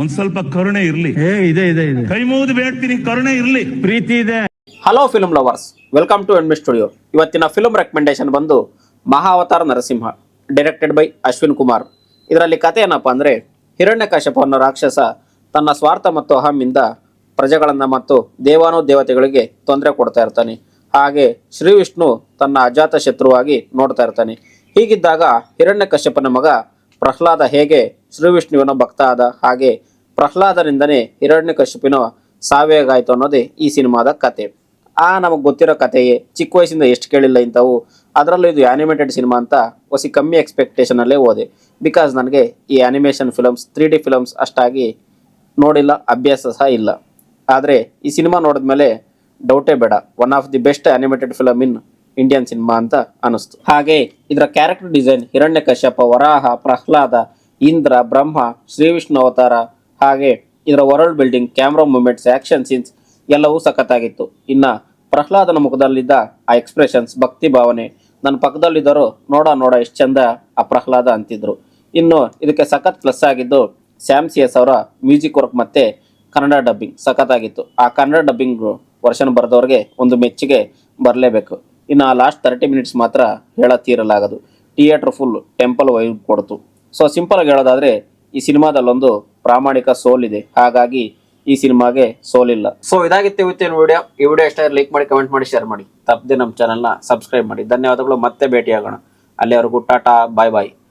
ಒಂದ್ ಸ್ವಲ್ಪ ಕರುಣೆ ಇರ್ಲಿ. ಏ ಇದೆ ಇದೆ ಇದೆ. ಕೈ ಮುಗಿದು ಬೇಡ್ತೀನಿ ಕರುಣೆ ಇರ್ಲಿ. ಪ್ರೀತಿ ಇದೆ. Hello film lovers welcome to enemy studio ಇವತ್ತಿನ ಫಿಲ್ಮ್ ರೆಕಮೆಂಡೇಶನ್ ಬಂದು ಮಹಾವತಾರ ನರಸಿಂಹ ಡೈರೆಕ್ಟೆಡ್ ಬೈ ಅಶ್ವಿನ್ ಕುಮಾರ್. ಇದರಲ್ಲಿ ಕತೆ ಏನಪ್ಪಾ ಅಂದ್ರೆ ಹಿರಣ್ಯಕಶ್ಯಪ ಅನ್ನೋ ರಾಕ್ಷಸ ತನ್ನ ಸ್ವಾರ್ಥ ಮತ್ತು ಅಹಮ್ಮಿಂದ ಪ್ರಜೆಗಳನ್ನ ಮತ್ತು ದೇವಾನು ದೇವತೆಗಳಿಗೆ ತೊಂದರೆ ಕೊಡ್ತಾ ಇರ್ತಾನೆ. ಹಾಗೆ ಶ್ರೀ ವಿಷ್ಣು ತನ್ನ ಅಜಾತ ಶತ್ರುವಾಗಿ ನೋಡ್ತಾ ಇರ್ತಾನೆ. ಹೀಗಿದ್ದಾಗ ಹಿರಣ್ಯಕಶ್ಯಪನ ಮಗ ಪ್ರಹ್ಲಾದ ಹೇಗೆ ಶ್ರೀ ವಿಷ್ಣುವಿನ ಭಕ್ತ ಆದ ಹಾಗೆ ಪ್ರಹ್ಲಾದರಿಂದನೇ ಹಿರಣ್ಯ ಕಶ್ಯಪಿನ ಸಾವೇಗಾಯಿತು ಅನ್ನೋದೇ ಈ ಸಿನಿಮಾದ ಕತೆ. ಆ ನಮಗೆ ಗೊತ್ತಿರೋ ಕಥೆಯೇ ಚಿಕ್ಕ ವಯಸ್ಸಿಂದ ಎಷ್ಟು ಕೇಳಿಲ್ಲ ಇಂಥವು. ಅದರಲ್ಲೂ ಇದು ಆ್ಯನಿಮೇಟೆಡ್ ಸಿನಿಮಾ ಅಂತ ಹೊಸಿ ಕಮ್ಮಿ ಎಕ್ಸ್ಪೆಕ್ಟೇಷನಲ್ಲೇ ಓದೆ. ಬಿಕಾಸ್ ನನಗೆ ಈ animation films three D films ಅಷ್ಟಾಗಿ ನೋಡಿಲ್ಲ, ಅಭ್ಯಾಸ ಸಹ ಇಲ್ಲ. ಆದರೆ ಈ ಸಿನಿಮಾ ನೋಡಿದ್ಮೇಲೆ ಡೌಟೇ ಬೇಡ. One of the best animated film in Indian cinema ಅಂತ ಅನಿಸ್ತು. ಹಾಗೆ ಇದರ ಕ್ಯಾರೆಕ್ಟರ್ ಡಿಸೈನ್ ಹಿರಣ್ಯಕಶ್ಯಪ ವರಾಹ, ಪ್ರಹ್ಲಾದ ಇಂದ್ರ, ಬ್ರಹ್ಮ, ಶ್ರೀ ವಿಷ್ಣು ಅವತಾರ, ಹಾಗೆ ಇದರ world building camera movements action scenes ಎಲ್ಲವೂ ಸಖತ್ತಾಗಿತ್ತು. ಇನ್ನ ಪ್ರಹ್ಲಾದನ ಮುಖದಲ್ಲಿದ್ದ ಆ ಎಕ್ಸ್ಪ್ರೆಷನ್ಸ್ ಭಕ್ತಿ ಭಾವನೆ ನನ್ನ ಪಕ್ಕದಲ್ಲಿದ್ದರು ನೋಡ ನೋಡ ಎಷ್ಟು ಚಂದ ಆ ಪ್ರಹ್ಲಾದ ಅಂತಿದ್ರು. ಇನ್ನು ಇದಕ್ಕೆ ಸಖತ್ ಪ್ಲಸ್ ಆಗಿದ್ದು ಸ್ಯಾಮ್ ಸಿ ಅವರ ಮ್ಯೂಸಿಕ್ ವರ್ಕ್ ಮತ್ತೆ ಕನ್ನಡ ಡಬ್ಬಿಂಗ್ ಸಖತ್ತಾಗಿತ್ತು. ಆ ಕನ್ನಡ ಡಬ್ಬಿಂಗ್ ವರ್ಷನ್ ಬರೆದವ್ರಿಗೆ ಒಂದು ಮೆಚ್ಚುಗೆ ಬರಲೇಬೇಕು. ಇನ್ನು ಆ ಲಾಸ್ಟ್ ತರ್ಟಿ ಮಿನಿಟ್ಸ್ ಮಾತ್ರ ಹೇಳ ತೀರಲಾಗದು ಥಿಯೇಟರ್ ಫುಲ್ ಟೆಂಪಲ್ ವೈಬ್ ಕೊಡ್ತು. ಸೊ ಸಿಂಪಲ್ ಆಗಿ ಹೇಳೋದಾದ್ರೆ, ಈ ಸಿನಿಮಾದಲ್ಲೊಂದು ಪ್ರಾಮಾಣಿಕ ಸೋಲ್ ಇದೆ. ಹಾಗಾಗಿ ಈ ಸಿನಿಮಾಗೆ ಸೋಲಿಲ್ಲ ಸೊ ಇದಾಗಿತ್ತು ಇವತ್ತಿನ ವಿಡಿಯೋ ಈ ವಿಡಿಯೋ ಇಷ್ಟ ಲೈಕ್ ಮಾಡಿ ಕಮೆಂಟ್ ಮಾಡಿ ಶೇರ್ ಮಾಡಿ. ತಪ್ಪದೆ ನಮ್ಮ ಚಾನಲ್ನ ಸಬ್ಸ್ಕ್ರೈಬ್ ಮಾಡಿ. ಧನ್ಯವಾದಗಳು. ಮತ್ತೆ ಭೇಟಿಯಾಗೋಣ. ಅಲ್ಲಿವರೆಗೂ ಟಾಟಾ ಬಾಯ್ ಬಾಯ್